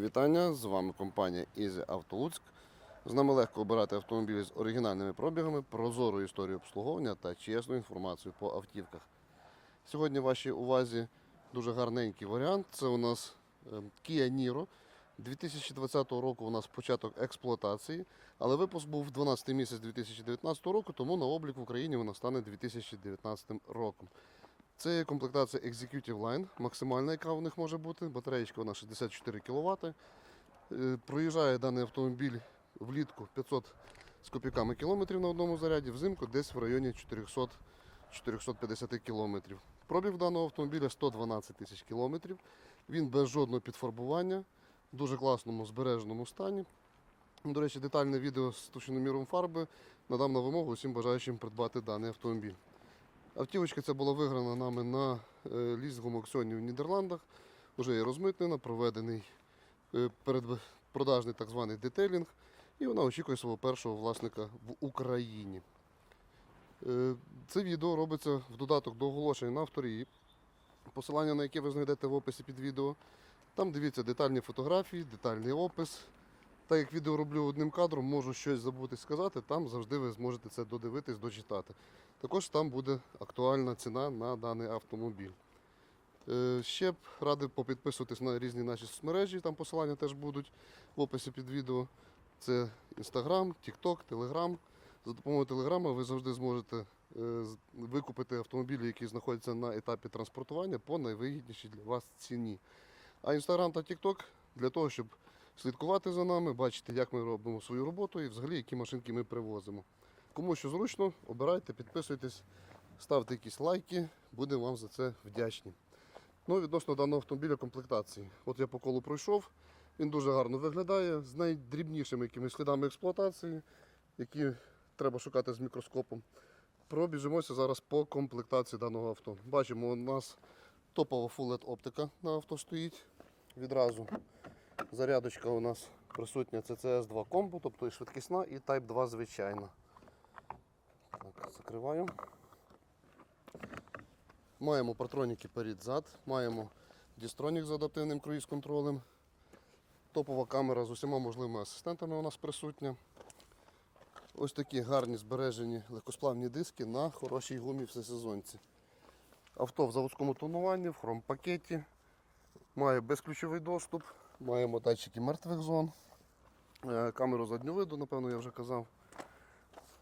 вітання! З вами компанія Easy Auto Луцьк. З нами легко обирати автомобілі з оригінальними пробігами, прозору історію обслуговування та чесну інформацію по автівках. Сьогодні в вашій увазі дуже гарненький варіант. Це у нас е, Kia Niro. 2020 року у нас початок експлуатації, але випуск був 12 місяць 2019 року, тому на облік в Україні вона стане 2019 роком. Це є комплектація Executive Line, максимальна, яка у них може бути. Батареєчка вона 64 кВт. Е, Проїжджає даний автомобіль влітку 500 з копійками кілометрів на одному заряді, взимку десь в районі 400 450 кілометрів. Пробіг даного автомобіля 112 тисяч кілометрів. Він без жодного підфарбування, в дуже класному збереженому стані. До речі, детальне відео з тушеноміром фарби надам на вимогу усім бажаючим придбати даний автомобіль. Автівочка ця була виграна нами на е, лізинговому аукціоні в Нідерландах. Вже є розмитнена, проведений е, передпродажний так званий детейлінг, і вона очікує свого першого власника в Україні. Е, Це відео робиться в додаток до оголошення на авторії, посилання на яке ви знайдете в описі під відео. Там дивіться детальні фотографії, детальний опис. Так як відео роблю одним кадром, можу щось забути сказати, там завжди ви зможете це додивитись, дочитати. Також там буде актуальна ціна на даний автомобіль. Е, Ще б радив попідписуватись на різні наші соцмережі, там посилання теж будуть в описі під відео. Це Instagram, TikTok, Telegram. За допомогою Телеграма ви завжди зможете е, викупити автомобілі, які знаходяться на етапі транспортування по найвигіднішій для вас ціні. А Instagram та TikTok для того, щоб слідкувати за нами, бачити, як ми робимо свою роботу і взагалі які машинки ми привозимо. Кому що зручно, обирайте, підписуйтесь, ставте якісь лайки, будемо вам за це вдячні. Ну, відносно даного автомобіля комплектації. От я по колу пройшов, він дуже гарно виглядає з найдрібнішими якимись слідами експлуатації, які треба шукати з мікроскопом. Пробіжимося зараз по комплектації даного авто. Бачимо, у нас топова Full LED оптика на авто стоїть. Відразу зарядочка у нас присутня CCS 2 комбо, тобто і швидкісна, і Type 2 звичайна. Так, закриваю. Маємо партроніки перед-зад, маємо дістронік з адаптивним круїз-контролем. Топова камера з усіма можливими асистентами у нас присутня. Ось такі гарні збережені легкосплавні диски на хорошій гумі всесезонці. Авто в заводському тонуванні, в хром-пакеті. Має безключовий доступ, маємо датчики мертвих зон, е, камеру заднього виду, напевно, я вже казав.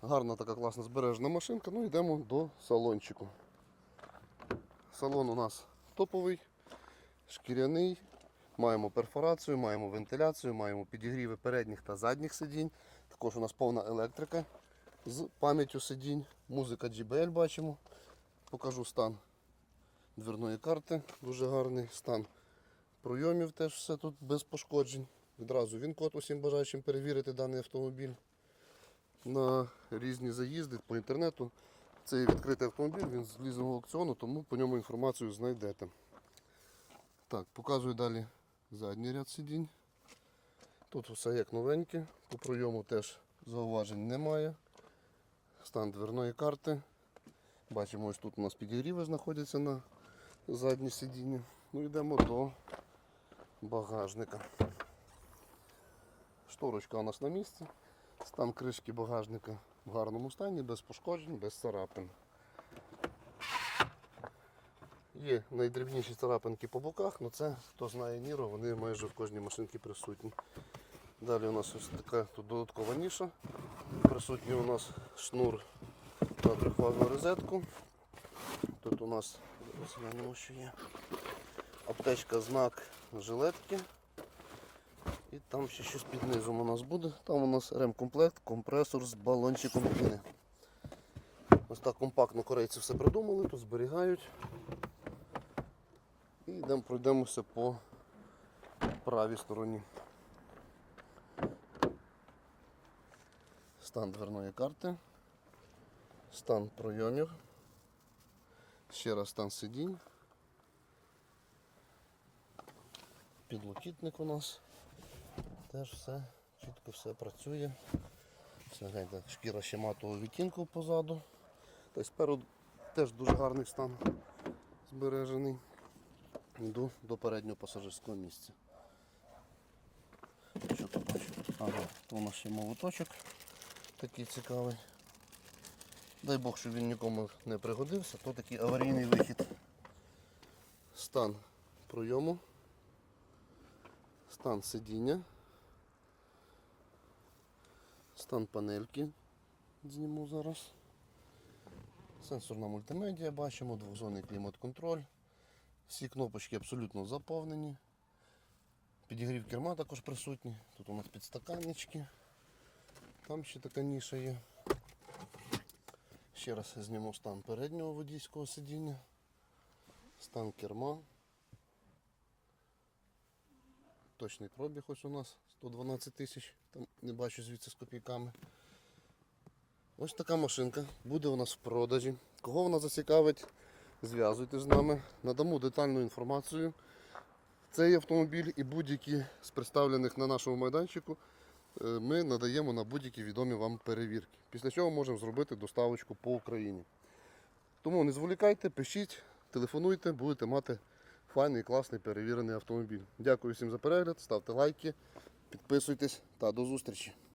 Гарна така класна збережена машинка. Ну йдемо до салончику. Салон у нас топовий, шкіряний. Маємо перфорацію, маємо вентиляцію, маємо підігріви передніх та задніх сидінь. Також у нас повна електрика з пам'яттю сидінь. Музика JBL бачимо. Покажу стан дверної карти. Дуже гарний стан пройомів теж все тут без пошкоджень. Відразу він код усім бажаючим перевірити даний автомобіль на різні заїзди по інтернету. Це є відкритий автомобіль, він з лізингового аукціону, тому по ньому інформацію знайдете. Так, показую далі задній ряд сидінь. Тут все як новеньке, по пройому теж зауважень немає. Стан дверної карти. Бачимо, ось тут у нас підігріви знаходяться на заднє сидіння. Ну йдемо до багажника. Шторочка у нас на місці. Стан кришки багажника в гарному стані, без пошкоджень, без царапин. Є найдрібніші царапинки по боках, але це, хто знає Ніро, вони майже в кожній машинці присутні. Далі у нас ось така тут додаткова ніша. Присутній у нас шнур на трьохфазну розетку. Тут у нас зараз глянемо, що є. Аптечка знак жилетки. І там ще щось під низом у нас буде. Там у нас ремкомплект, компресор з балончиком піни. Ось так компактно корейці все придумали, тут зберігають. І йдемо пройдемося по правій стороні. Стан дверної карти, стан пройомів, ще раз стан сидінь. Підлокітник у нас. Теж все, чітко все працює. Все, гляньте, шкіра ще матового відтінку позаду. Тобто спереду теж дуже гарний стан збережений. Йду до переднього пасажирського місця. Що то бачу? Ага, то у нас ще молоточок такий цікавий. Дай Бог, щоб він нікому не пригодився, то такий аварійний вихід. Стан пройому, стан сидіння, стан панельки. Зніму зараз. Сенсорна мультимедіа бачимо, двохзонний клімат-контроль. Всі кнопочки абсолютно заповнені. Підігрів керма також присутній. Тут у нас підстаканнички. Там ще така ніша є. Ще раз зніму стан переднього водійського сидіння. Стан керма. Точний пробіг ось у нас 112 тисяч. Там не бачу звідси з копійками. Ось така машинка буде у нас в продажі. Кого вона зацікавить, зв'язуйтесь з нами, надамо детальну інформацію. Цей автомобіль і будь-які з представлених на нашому майданчику е, ми надаємо на будь-які відомі вам перевірки. Після чого можемо зробити доставочку по Україні. Тому не зволікайте, пишіть, телефонуйте, будете мати файний, класний перевірений автомобіль. Дякую всім за перегляд, ставте лайки, підписуйтесь та до зустрічі.